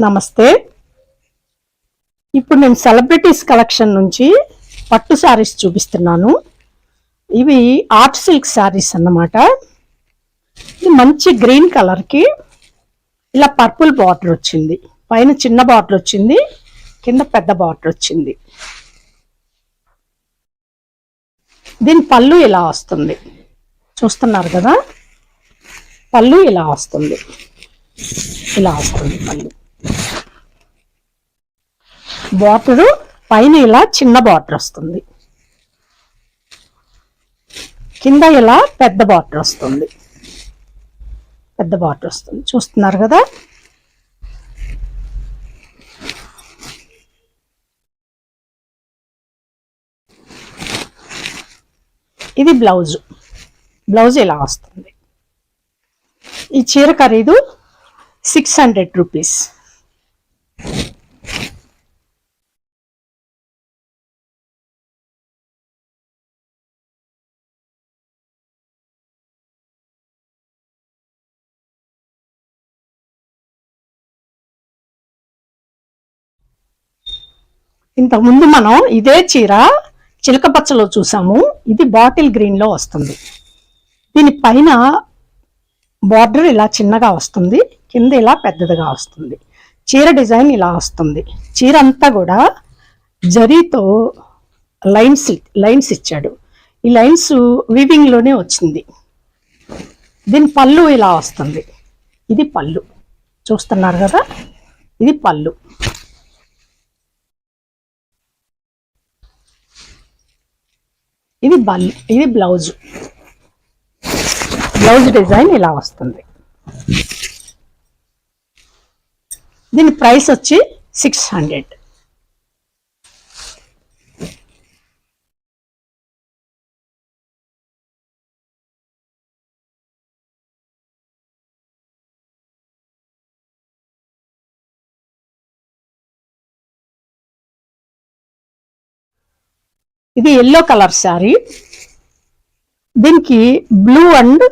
నమస్తే. ఇప్పుడు నేను సెలబ్రిటీస్ కలెక్షన్ నుంచి పట్టు శారీస్ చూపిస్తున్నాను. ఇవి ఆర్ట్ సిల్క్ శారీస్ అన్నమాట. ఇది మంచి గ్రీన్ కలర్కి ఇలా పర్పుల్ బార్డర్ వచ్చింది. పైన చిన్న బార్డర్ వచ్చింది కింద పెద్ద బార్డర్ వచ్చింది. దీని పళ్ళు ఇలా వస్తుంది. చూస్తున్నారు కదా? పళ్ళు ఇలా వస్తుంది. ఇలా వస్తుంది పళ్ళు. బార్డర్ పైన ఇలా చిన్న బార్డర్ వస్తుంది. కింద ఇలా పెద్ద బార్డర్ వస్తుంది. పెద్ద బార్డర్ వస్తుంది. చూస్తున్నారు కదా? ఇది బ్లౌజ్. బ్లౌజ్ ఇలా వస్తుంది. ఈ చీర ఖరీదు సిక్స్ హండ్రెడ్ రూపీస్. ఇంతకుముందు మనం ఇదే చీర చిలక పచ్చలో చూసాము. ఇది బాటిల్ గ్రీన్లో వస్తుంది. దీని పైన బార్డర్ ఇలా చిన్నగా వస్తుంది. కింద ఇలా పెద్దదిగా వస్తుంది. చీర డిజైన్ ఇలా వస్తుంది. చీర అంతా కూడా జరీతో లైన్స్ లైన్స్ ఇచ్చాడు. ఈ లైన్స్ వీవింగ్లోనే వచ్చింది. దీని పళ్ళు ఇలా వస్తుంది. ఇది పళ్ళు. చూస్తున్నారు కదా? ఇది పళ్ళు. ఇది బల్ ఇది బ్లౌజ్. బ్లౌజ్ డిజైన్ ఇలా వస్తుంది. దీని ప్రైస్ వచ్చి సిక్స్ హండ్రెడ్ ఇది ఎల్లో కలర్ శారీ దీనికి blue and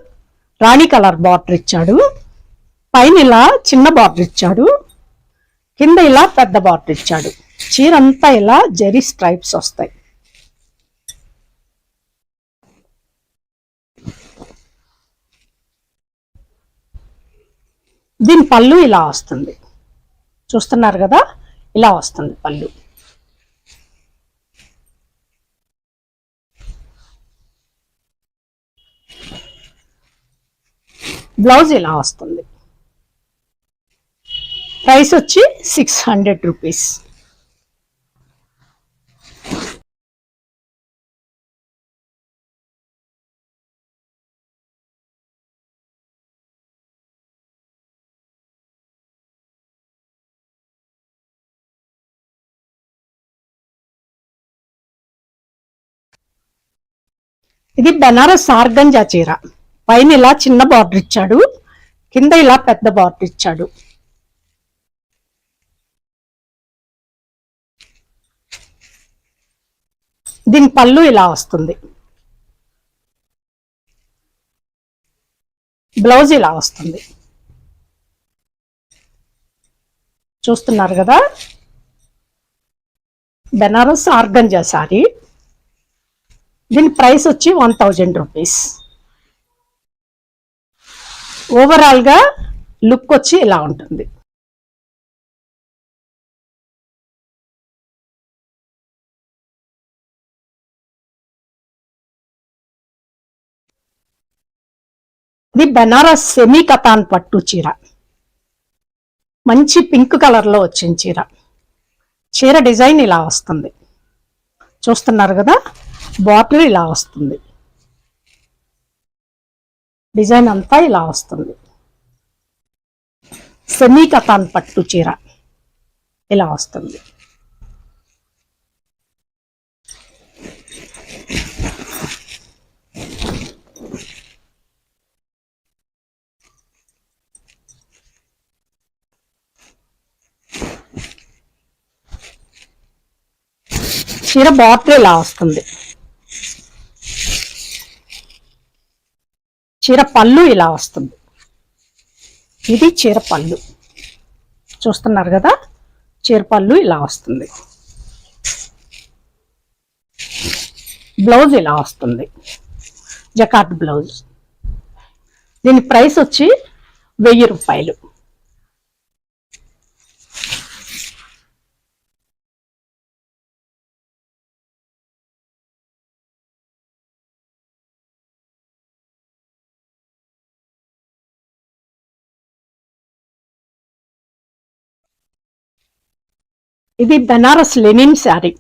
rani colour border ఇచ్చాడు. పైన ఇలా చిన్న బార్డర్ ఇచ్చాడు. కింద ఇలా పెద్ద బార్డర్ ఇచ్చాడు. చీర అంతా ఇలా జెరీ స్ట్రైప్స్ వస్తాయి. దీని పళ్ళు ఇలా వస్తుంది. చూస్తున్నారు కదా? ఇలా వస్తుంది పళ్ళు. బ్లౌజ్ ఇలా వస్తుంది. ప్రైస్ వచ్చి సిక్స్ హండ్రెడ్ రూపీస్. ఇది బనారస్ సార్గంజా చీర. పైన ఇలా చిన్న బార్డర్ ఇచ్చాడు. కింద ఇలా పెద్ద బార్డర్ ఇచ్చాడు. దీని పళ్ళు ఇలా వస్తుంది. బ్లౌజ్ ఇలా వస్తుంది. చూస్తున్నారు కదా? బెనారస్ ఆర్గంజా సారీ దీని ప్రైస్ వచ్చి వన్ థౌజండ్ రూపీస్. ఓవరాల్గా లుక్ వచ్చి ఇలా ఉంటుంది. ఇది బనారస్ సెమీ కథాన్ పట్టు చీర. మంచి పింక్ కలర్లో వచ్చిన చీర. చీర డిజైన్ ఇలా వస్తుంది. చూస్తున్నారు కదా? బాటిల్ ఇలా వస్తుంది. డిజైన్ అంతా ఇలా వస్తుంది. సెమీ కథాన్ పట్టు చీర ఇలా వస్తుంది. చీర బాటిల్ ఇలా వస్తుంది. చీర పళ్ళు ఇలా వస్తుంది. ఇది చీర పళ్ళు. చూస్తున్నారు కదా? చీరపళ్ళు ఇలా వస్తుంది. బ్లౌజ్ ఇలా వస్తుంది. జకాట్ బ్లౌజ్. దీని ప్రైస్ వచ్చి వెయ్యి రూపాయలు. ఇది బెనారస్ లెనిన్ శారీ.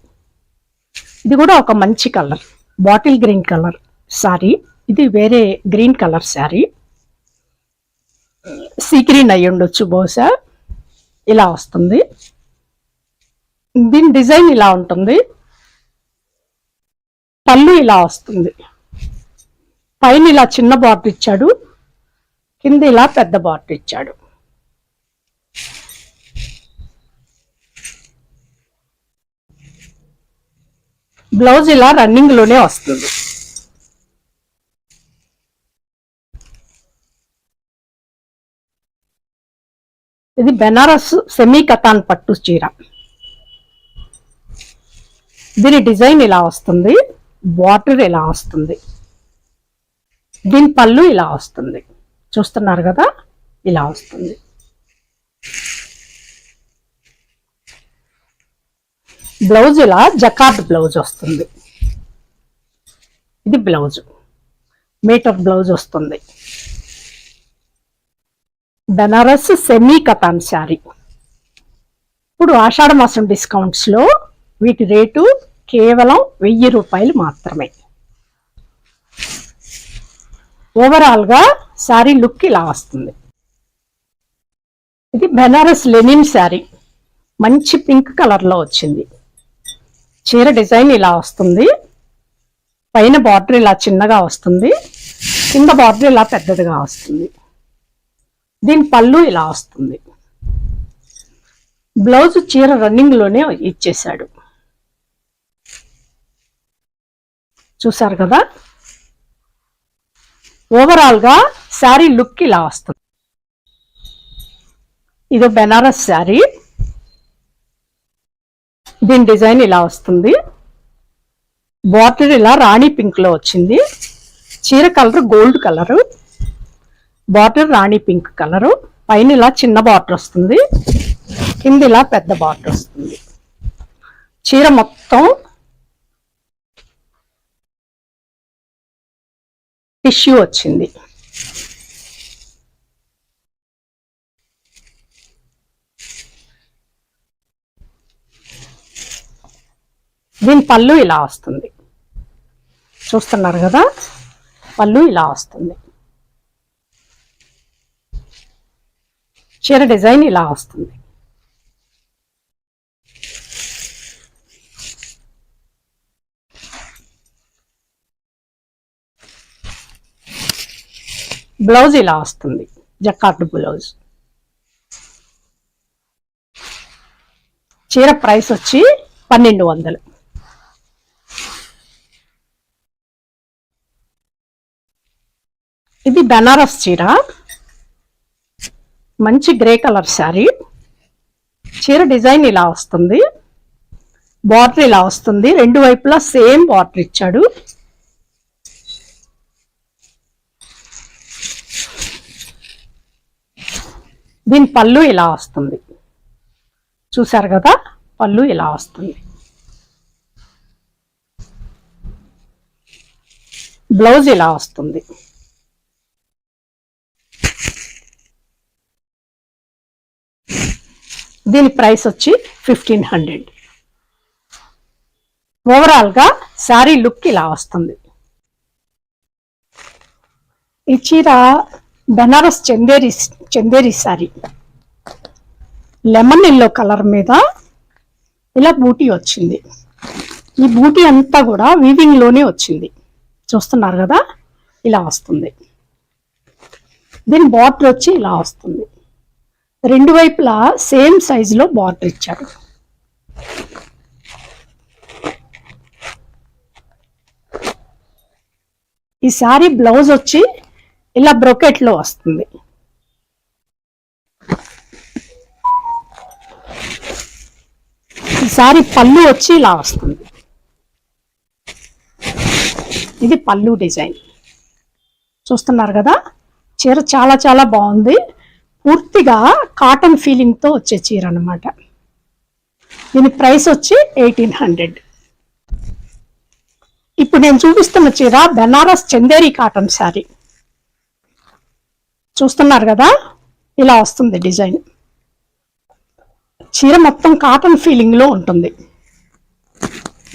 ఇది కూడా ఒక మంచి colour. Bottle green colour sari. ఇది వేరే green colour sari. Sea green అయి ఉండొచ్చు బహుశా. ఇలా వస్తుంది. దీని డిజైన్ ఇలా ఉంటుంది. పళ్ళు ఇలా వస్తుంది. పైన ఇలా చిన్న బార్డర్ ఇచ్చాడు. కింద ఇలా పెద్ద బార్డర్ ఇచ్చాడు. బ్లౌజ్ ఇలా రన్నింగ్లోనే వస్తుంది. ఇది బెనారస్ సెమీ కథాన్ పట్టు చీర. దీని డిజైన్ ఇలా వస్తుంది. బార్డర్ ఇలా వస్తుంది. దీని పళ్ళు ఇలా వస్తుంది. చూస్తున్నారు కదా? ఇలా వస్తుంది. బ్లౌజ్ ఇలా జకార్డ్ బ్లౌజ్ వస్తుంది. ఇది బ్లౌజ్. మీటర్ బ్లౌజ్ వస్తుంది. బెనారస్ సెమీ కతాన్ శారీ. ఇప్పుడు ఆషాఢ మాసం డిస్కౌంట్స్లో వీటి రేటు కేవలం వెయ్యి రూపాయలు మాత్రమే. ఓవరాల్గా శారీ లుక్ ఇలా వస్తుంది. ఇది బెనారస్ లెనిన్ శారీ. మంచి పింక్ కలర్లో వచ్చింది. చీర డిజైన్ ఇలా వస్తుంది. పైన బార్డర్ ఇలా చిన్నగా వస్తుంది. కింద బార్డర్ ఇలా పెద్దదిగా వస్తుంది. దీని పళ్ళు ఇలా వస్తుంది. బ్లౌజ్ చీర రన్నింగ్లోనే ఇచ్చేసాడు చూసారు కదా? ఓవరాల్గా శారీ లుక్ ఇలా వస్తుంది. ఇది బెనారస్ శారీ. దీని డిజైన్ ఇలా వస్తుంది. బార్డర్ ఇలా రాణి పింక్లో వచ్చింది. చీర colour gold colour. Border rani pink colour. పైన ఇలా చిన్న బార్డర్ వస్తుంది. కింద ఇలా పెద్ద బార్డర్ వస్తుంది. చీర మొత్తం టిష్యూ వచ్చింది. దీని పళ్ళు ఇలా వస్తుంది. చూస్తున్నారు కదా? పళ్ళు ఇలా వస్తుంది. చీర డిజైన్ ఇలా వస్తుంది. బ్లౌజ్ ఇలా వస్తుంది. జక్కార్డు బ్లౌజ్. చీర ప్రైస్ వచ్చి పన్నెండు వందలు. బెనారస్ చీర. మంచి గ్రే కలర్ శారీ. చీర డిజైన్ ఇలా వస్తుంది. బార్డర్ ఇలా వస్తుంది. రెండు వైపులా సేమ్ బార్డర్ ఇచ్చాడు. దీని పళ్ళు ఇలా వస్తుంది. చూసారు కదా? పళ్ళు ఇలా వస్తుంది. బ్లౌజ్ ఇలా వస్తుంది. దీని ప్రైస్ వచ్చి ఫిఫ్టీన్ హండ్రెడ్ ఓవరాల్గా శారీ లుక్ ఇలా వస్తుంది. ఈ చీర Banaras Chanderi Chanderi sari. Lemon yellow colour మీద ఇలా బూటీ వచ్చింది. ఈ బూటీ అంతా కూడా వీవింగ్లోనే వచ్చింది. చూస్తున్నారు కదా? ఇలా వస్తుంది. దీని బార్డర్ వచ్చి ఇలా వస్తుంది. రెండు వైపులా సేమ్ సైజులో బార్డర్ ఇచ్చారు. ఈ సారీ బ్లౌజ్ వచ్చి ఇలా బ్రొకెట్లో వస్తుంది. వస్తుంది ఈసారి పళ్ళు వచ్చి ఇలా వస్తుంది. ఇది పళ్ళు డిజైన్. చూస్తున్నారు కదా? చీర చాలా చాలా బాగుంది. పూర్తిగా కాటన్ ఫీలింగ్తో వచ్చే చీర అనమాట దీని ప్రైస్ వచ్చి ఎయిటీన్ హండ్రెడ్ ఇప్పుడు నేను చూపిస్తున్న చీర బెనారస్ చందేరి కాటన్ శారీ చూస్తున్నారు కదా? ఇలా వస్తుంది డిజైన్. చీర మొత్తం కాటన్ ఫీలింగ్లో ఉంటుంది.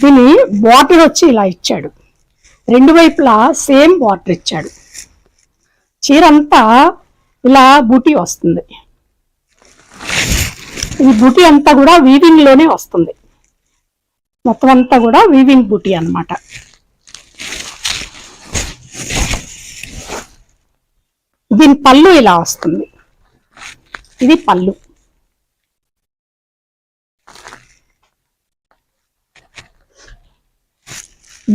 దీని బార్డర్ వచ్చి ఇలా ఇచ్చాడు. రెండు వైపులా సేమ్ బార్డర్ ఇచ్చాడు. చీర అంతా ఇలా బూటీ వస్తుంది. ఈ బూటీ అంతా కూడా వీవింగ్లోనే వస్తుంది. మొత్తం అంతా కూడా వీవింగ్ బూటీ అనమాట దీని పళ్ళు ఇలా వస్తుంది. ఇది పళ్ళు.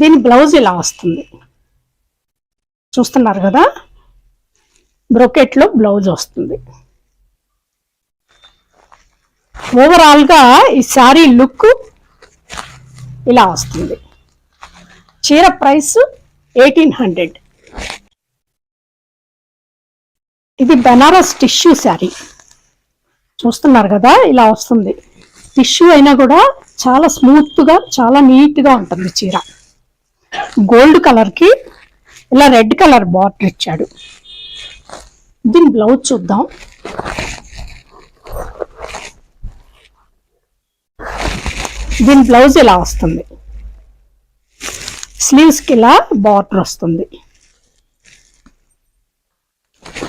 దీని బ్లౌజ్ ఇలా వస్తుంది. చూస్తున్నారు కదా? బ్రొకెట్లో బ్లౌజ్ వస్తుంది. ఓవరాల్గా ఈ శారీ లుక్ ఇలా వస్తుంది. చీర ప్రైస్ ఎయిటీన్ హండ్రెడ్. ఇది బెనారస్ టిష్యూ శారీ. చూస్తున్నారు కదా ఇలా వస్తుంది. టిష్యూ అయినా కూడా చాలా స్మూత్గా చాలా నీట్గా ఉంటుంది చీర. గోల్డ్ కలర్కి ఇలా రెడ్ కలర్ బార్డర్ ఇచ్చాడు. దీని బ్లౌజ్ చూద్దాం. దీని బ్లౌజ్ ఇలా వస్తుంది. స్లీవ్స్కి ఇలా బార్డర్ వస్తుంది.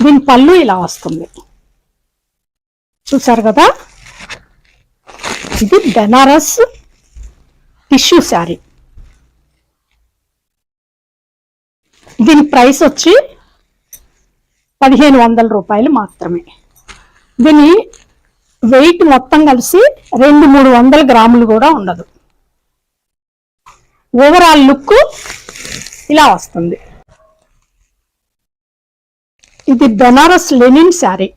దీని పళ్ళు ఇలా వస్తుంది. చూసారు కదా? ఇది బెనారస్ టిష్యూ శారీ. దీని ప్రైస్ వచ్చి పదిహేను వందల రూపాయలు మాత్రమే. దీని వెయిట్ మొత్తం కలిసి రెండు మూడు వందల గ్రాములు కూడా ఉండదు. ఓవరాల్ లుక్ ఇలా వస్తుంది. ఇది బెనారస్ లెనిన్ శారీ.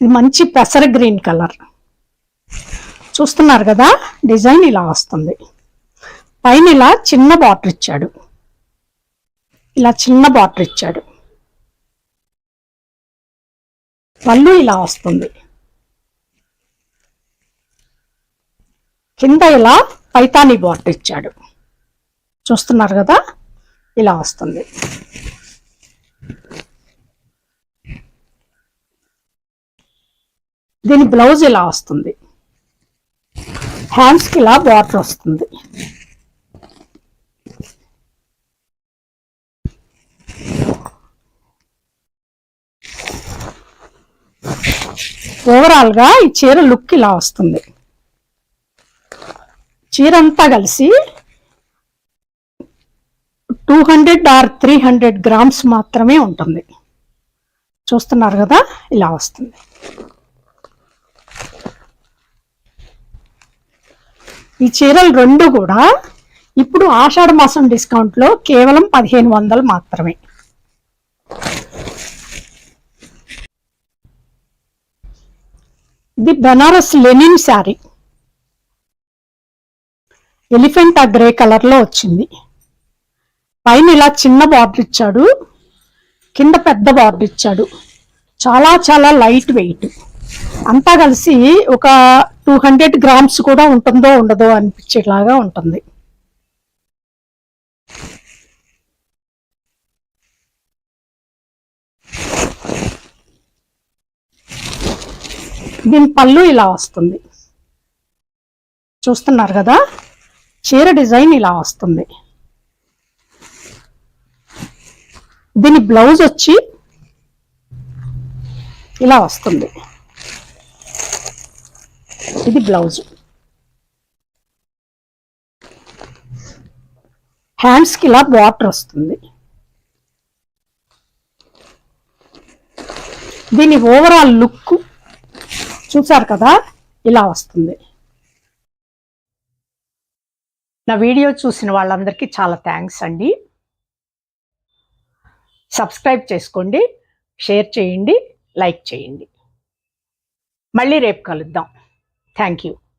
ఇది మంచి పెసర గ్రీన్ కలర్. చూస్తున్నారు కదా డిజైన్ ఇలా వస్తుంది. పైన ఇలా చిన్న బార్డర్ ఇచ్చాడు. ఇలా చిన్న బార్డర్ ఇచ్చాడు. పళ్ళు ఇలా వస్తుంది. కింద ఇలా పైతాని బార్డర్ ఇచ్చాడు. చూస్తున్నారు కదా? ఇలా వస్తుంది. దీని బ్లౌజ్ ఇలా వస్తుంది. హ్యాండ్స్కి ఇలా బార్డర్ వస్తుంది. ఓవరాల్గా ఈ చీర లుక్ ఇలా వస్తుంది. చీర అంతా కలిసి two hundred or three hundred grams మాత్రమే ఉంటుంది. చూస్తున్నారు కదా ఇలా వస్తుంది. ఈ చీరలు రెండు కూడా ఇప్పుడు ఆషాఢ మాసం డిస్కౌంట్లో కేవలం పదిహేను వందలు మాత్రమే. The Banaras linen sari. Elephant ఆ గ్రే కలర్లో వచ్చింది. పైన ఇలా చిన్న బార్డర్ ఇచ్చాడు. కింద పెద్ద బార్డర్ ఇచ్చాడు. చాలా చాలా లైట్ వెయిట్. అంతా కలిసి ఒక టూ హండ్రెడ్ గ్రామ్స్ కూడా ఉంటుందో ఉండదో అనిపించేలాగా ఉంటుంది. దీని పళ్ళు ఇలా వస్తుంది. చూస్తున్నారు కదా? చీర డిజైన్ ఇలా వస్తుంది. దీని బ్లౌజ్ వచ్చి ఇలా వస్తుంది. ఇది బ్లౌజ్. హ్యాండ్స్కి ఇలా బార్డర్ వస్తుంది. దీని ఓవరాల్ లుక్ చూసారు కదా ఇలా వస్తుంది. నా వీడియో చూసిన వాళ్ళందరికీ చాలా థ్యాంక్స్ అండి. సబ్స్క్రైబ్ చేసుకోండి షేర్ చేయండి లైక్ చేయండి. మళ్ళీ రేపు కలుద్దాం. Thank you.